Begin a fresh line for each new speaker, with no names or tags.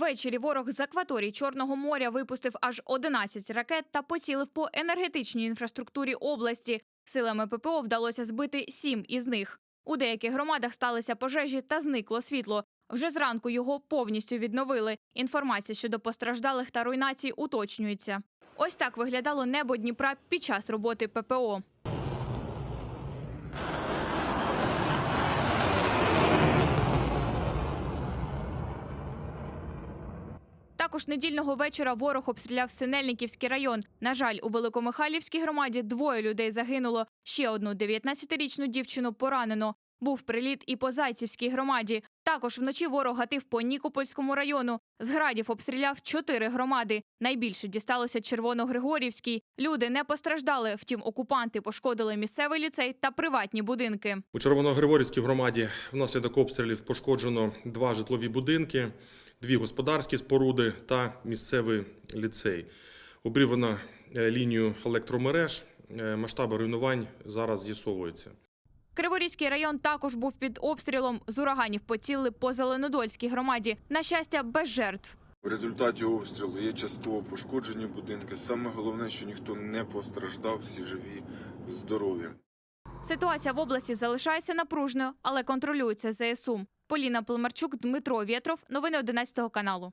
Ввечері ворог з акваторії Чорного моря випустив аж 11 ракет та поцілив по енергетичній інфраструктурі області. Силами ППО вдалося збити сім із них. У деяких громадах сталися пожежі та зникло світло. Вже зранку його повністю відновили. Інформація щодо постраждалих та руйнацій уточнюється. Ось так виглядало небо Дніпра під час роботи ППО. Також недільного вечора ворог обстріляв Синельниківський район. На жаль, у Великомихайлівській громаді двоє людей загинуло. Ще одну 19-річну дівчину поранено. Був приліт і по Зайцівській громаді. Також вночі ворог гатив по Нікопольському району. З градів обстріляв чотири громади. Найбільше дісталося Червоногригорівській. Люди не постраждали. Втім, окупанти пошкодили місцевий ліцей та приватні будинки.
У Червоногригорівській громаді внаслідок обстрілів пошкоджено два житлові будинки, дві господарські споруди та місцевий ліцей. Обрівано е, лінію електромереж. Е, Масштаби руйнувань зараз з'ясовуються.
Криворізький район також був під обстрілом. З ураганів поцілили по Зеленодольській громаді. На щастя, без жертв.
В результаті обстрілу є частково пошкоджені будинки. Саме головне, що ніхто не постраждав, всі живі, здорові.
Ситуація в області залишається напружною, але контролюється ЗСУ. Поліна Племарчук, Дмитро Вєтров. Новини 11 каналу.